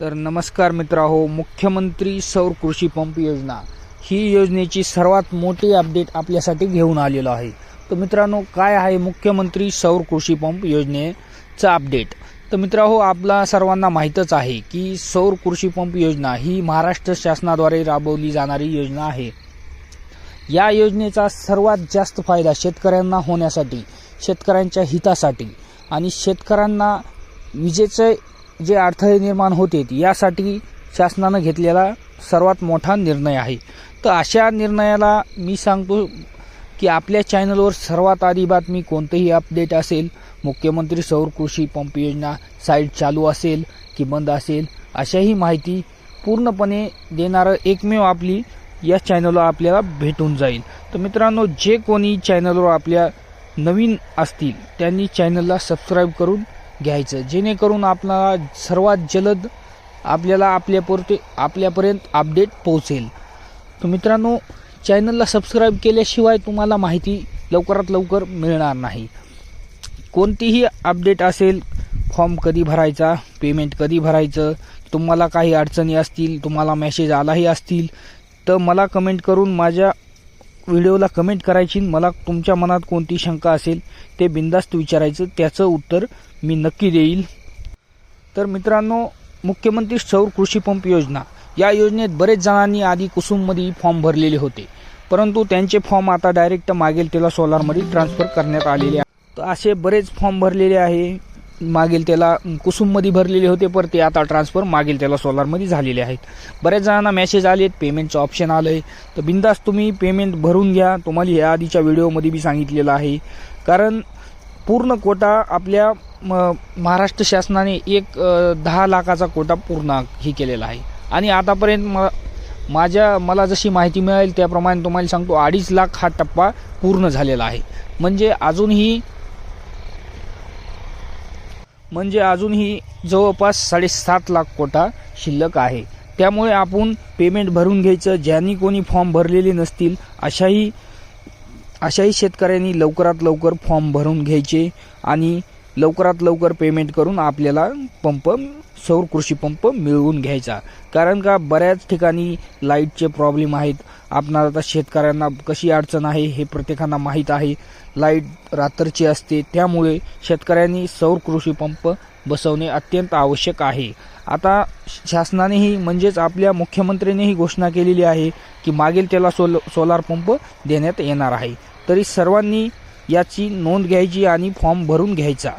तर नमस्कार मित्रांहो मुख्यमंत्री सौर कृषी पंप योजना. ही योजनेची सर्वात मोठी अपडेट आपल्यासाठी घेऊन आलेलो आहे. तर मित्रांनो काय आहे मुख्यमंत्री सौर कृषी पंप योजनेचा अपडेट तर मित्रांनो आपला सर्वांना माहीतच आहे की सौर कृषी पंप योजना ही महाराष्ट्र शासनाद्वारे राबवली जाणारी योजना आहे. या योजनेचा सर्वात जास्त फायदा शेतकऱ्यांना होण्यासाठी शेतकऱ्यांच्या हितासाठी आणि शेतकऱ्यांना विजेचे जे अडथळे निर्माण होते यासाठी शासनानं घेतलेला सर्वात मोठा निर्णय आहे. तर अशा निर्णयाला मी सांगतो की आपल्या चॅनलवर सर्वात आधी बातमी कोणतंही अपडेट असेल मुख्यमंत्री सौर कृषी पंप योजना साईट चालू असेल की बंद असेल अशाही माहिती पूर्णपणे देणारं एकमेव आपली या चॅनलवर आपल्याला भेटून जाईल. तर मित्रांनो जे कोणी चॅनलवर आपल्या नवीन असतील त्यांनी चॅनलला सबस्क्राईब करून घ्यायचं. जेणेकरून आपला सर्वात जलद आपल्याला आपल्यापुरते आपल्यापर्यंत अपडेट पोहोचेल. तर मित्रांनो चॅनलला सबस्क्राईब केल्याशिवाय तुम्हाला माहिती लवकरात लवकर मिळणार नाही. कोणतीही अपडेट असेल फॉर्म कधी भरायचा पेमेंट कधी भरायचं तुम्हाला काही अडचणी असतील तुम्हाला मेसेज आलाही असतील तर मला कमेंट करून माझ्या व्हिडिओला कमेंट करायची मला तुमच्या मनात कोणती शंका असेल ते बिंदास्त विचारायचं त्याचं उत्तर मी नक्की देईल. तर मित्रांनो मुख्यमंत्री सौर कृषी पंप योजना. या योजनेत बरेच जणांनी आधी कुसुममध्ये फॉर्म भरलेले होते. परंतु त्यांचे फॉर्म आता डायरेक्ट मागेल त्याला सोलारमध्ये ट्रान्सफर करण्यात आलेले आहे. तर असे बरेच फॉर्म भरलेले आहे. मागील त्याला कुसुममध्ये भरलेले होते पर ते आता ट्रान्सफर मागील त्याला सोलारमध्ये झालेले आहेत. बऱ्याच जणांना मेसेज आलेत पेमेंटचं ऑप्शन आलं आहे तर बिंदास तुम्ही पेमेंट भरून घ्या. तुम्हाला या आधीच्या व्हिडिओमध्ये बी सांगितलेलं आहे. कारण पूर्ण कोटा आपल्या म- महाराष्ट्र शासनाने एक दहा लाखाचा कोटा पूर्ण हे केलेला आहे. आणि आतापर्यंत म माझ्या मला जशी माहिती मिळेल त्याप्रमाणे तुम्हाला सांगतो अडीच लाख हा टप्पा पूर्ण झालेला आहे. म्हणजे अजूनही म्हणजे अजूनही जवळपास साडेसात लाख कोटा शिल्लक आहे. त्यामुळे आपण पेमेंट भरून घ्यायचं ज्यांनी कोणी फॉर्म भरलेले नसतील अशाही अशाही शेतकऱ्यांनी लवकरात लवकर फॉर्म भरून घ्यायचे आणि लवकरात लवकर पेमेंट करून आपल्याला पंप सौर कृषी पंप मिळवून घ्यायचा. कारण का बऱ्याच ठिकाणी लाईटचे प्रॉब्लेम आहेत. आपणाला आता शेतकऱ्यांना कशी अडचण आहे हे प्रत्येकांना माहीत आहे. लाइट रात्रीची असते त्यामुळे शेतकऱ्यांनी सौर कृषी पंप बसवणे अत्यंत आवश्यक आहे. आता शासनानेही म्हणजेच आपल्या मुख्यमंत्र्यांनीही घोषणा केलेली आहे की मागील त्याला सोल सोलार पंप देण्यात येणार आहे. तरी सर्वांनी याची नोंद घ्यायची आणि फॉर्म भरून घ्यायचा.